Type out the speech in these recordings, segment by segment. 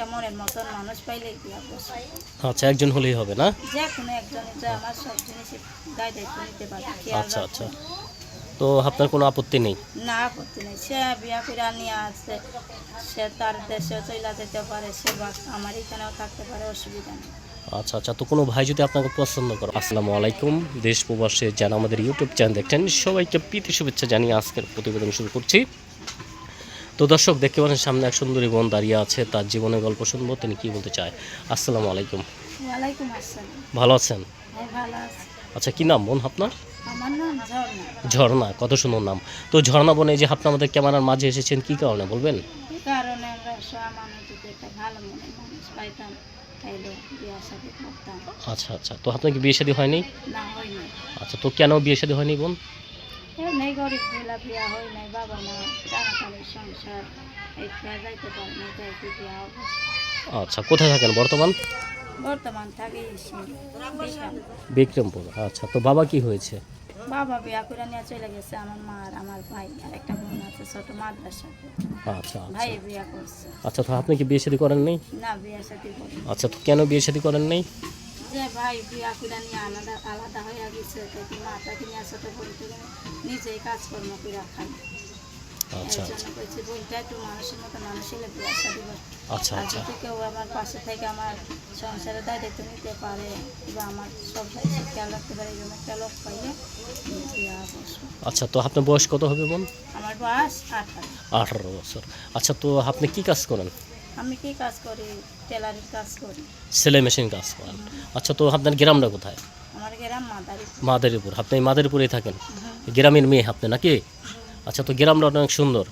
একটা মনের মতন মানুষ বিয়া বসে আচ্ছা একজন হলেই হবে না? যে কোনো একজনের যে আমার সব জিনিসের দায় দায়িত্ব নিতে পারে খেয়াল আচ্ছা আচ্ছা। তো আপনার কোনো আপত্তি নেই? না আপত্তি নেই। সে বিয়া করে নিয়ে আসছে সে তার দেশে চলে যেতে পারে সে বা আমার এখানেও থাকতে পারে অসুবিধা নেই। আচ্ছা আচ্ছা। তো কোনো ভাই যদি আপনাকে পছন্দ করে আসসালামু আলাইকুম। দেশ প্রবাসে যারা আমাদের ইউটিউব চ্যানেল দেখছেন সবাইকে প্রীতি শুভেচ্ছা জানিয়ে আজকের প্রতিবেদন শুরু করছি। তো দর্শক দেখতে পাচ্ছেন সামনে এক সুন্দরী বোন দাঁড়িয়ে আছে তার জীবনের গল্প শুনব তিনি কি বলতে চায়? আসসালামু আলাইকুম। ভালো আছেন? আছি। আচ্ছা কি নাম বোন আপনার? ঝর্ণা। কত সুন্দর নাম। তো ঝর্ণা বোন এই যে আপনি আমাদের ক্যামেরার মাঝে এসেছেন কি কারণে বলবেন? আচ্ছা আচ্ছা। তো আপনার কি বিয়ে শাদী হয়নি? হয়নি। আচ্ছা তো কেন বিয়ে শাদী হয়নি বোন? এমনি গরিব বেলা বিয়া হয় নাই বাবা মা টানাটানির সংসার এই যাইতে পারে না কি বিয়া আচ্ছা কোথায় থাকেন বর্তমান? বর্তমান থাকে বিক্রমপুর আচ্ছা তো বাবা কি হয়েছে? বাবা বিয়া করে নিয়ে চলে গেছে আমার মা আর আমার ভাই আর একটা বোন আছে ছোট মাদ্রাসা। আচ্ছা ভাই আচ্ছা বিয়া করছে। আচ্ছা তো আপনি কি বিয়ে শাদী করেন নাই? না বিয়া সাথে করে আচ্ছা তো কেন বিয়ে শাদী করেন নাই? যে ভাই বিয়া করে নিয়ে আলাদা আলাদা হয়ে গেছে তাই মাটাকে নিয়ে ছোট তুলে নিজেই কাজকর্ম করে খাই। আচ্ছা আচ্ছা। আচ্ছা যদি কেউ আমার পাশে থেকে আমার দায়িত্ব নিতে পারে বা আমার সব খেয়াল রাখতে পারে এরকম একটা লোক পাইলে আমি আচ্ছা তো আপনার বয়স কত হবে বোন? আমার বয়স আঠারো। আঠারো বছর। আচ্ছা তো আপনি কি কাজ করেন? আমি কি কাজ করি? টেলারিং কাজ করি। সেলাই মেশিন কাজ করেন। আচ্ছা তো আপনার গ্রামটা কোথায়? আমার গ্রাম মাদারীপুর। মাদারীপুর। আপনি মাদারীপুরেই থাকেন? গ্রামের মেয়ে আপনি নাকি? আচ্ছা তো গ্রামটা অনেক সুন্দর।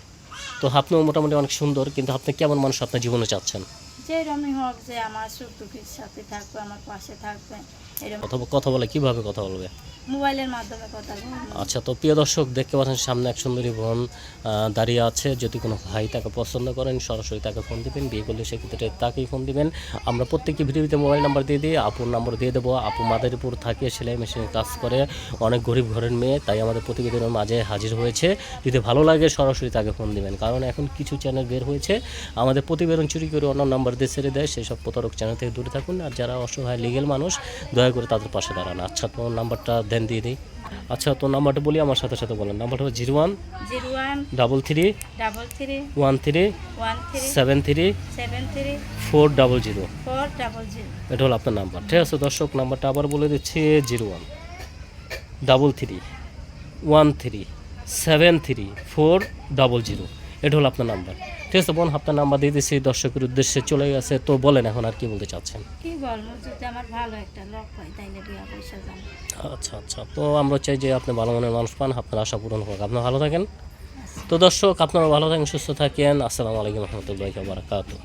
তো আপনিও মোটামুটি অনেক সুন্দর কিন্তু আপনি কেমন মানুষ আপনার জীবনে চাচ্ছেন? যে রমি হোক যে আমার সুখ দুঃখের সাথে থাকবে আমার পাশে থাকবে এরকম। কথা কথা বলে কীভাবে কথা বলবে? মোবাইলের মাধ্যমে কথা বলব। আচ্ছা তো প্রিয় দর্শক দেখতে পাচ্ছেন সামনে এক সুন্দরী বোন দাঁড়িয়ে আছে। যদি কোনো ভাই তাকে পছন্দ করেন সরাসরি তাকে ফোন দিবেন। বিয়ে করলে সেক্ষেত্রে তাকেই ফোন দিবেন। আমরা প্রত্যেকটি ভিডিওতে মোবাইল নাম্বার দিয়ে দিই আপুর নাম্বার দিয়ে দেবো। আপু মাদারীপুর থাকে সেলাই মেশিনে কাজ করে অনেক গরিব ঘরের মেয়ে তাই আমাদের প্রতিবেদনের মাঝে হাজির হয়েছে। যদি ভালো লাগে সরাসরি তাকে ফোন দিবেন। কারণ এখন কিছু চ্যানেল বের হয়েছে। আমাদের প্রতিবেদন চুরি করে অন্য নাম্বার দিয়ে ছেড়ে দেয় সেই সব প্রতারক চ্যানেল থেকে দূরে থাকুন। আর যারা অসহায় লিগেল মানুষ দয়া করে তাদের পাশে দাঁড়ান। আচ্ছা তো নাম্বারটা দেন দিয়ে দিই। আচ্ছা তো নাম্বারটা বলি আমার সাথে সাথে বলেন। নাম্বারটা হলো zero one zero one double three double three one three one three seven three seven three four double zero four double zero এটা হলো আপনার নাম্বার ঠিক আছে দর্শক নাম্বারটা আবার বলে দিচ্ছি zero one double three one three seven three four double zero এটা হলো আপনার নাম্বার। ঠিক আছে বোন আপনার নাম্বার দিয়ে দিয়েছি দর্শকের উদ্দেশ্যে চলে গেছে। তো বলেন এখন আর কি বলতে চাচ্ছেন? কি বলব যদি আমার ভালো একটা লোক হয় তাইলে বিয়া পয়সা যান আচ্ছা আচ্ছা। তো আমরা চাই যে আপনি ভালো মনের মানুষ পান আপনার আশা পূরণ হোক। আপনি ভালো থাকেন। তো দর্শক আপনারা ভালো থাকেন সুস্থ থাকেন। আসসালামু আলাইকুম রহমতুল্লাহ বারাকাতু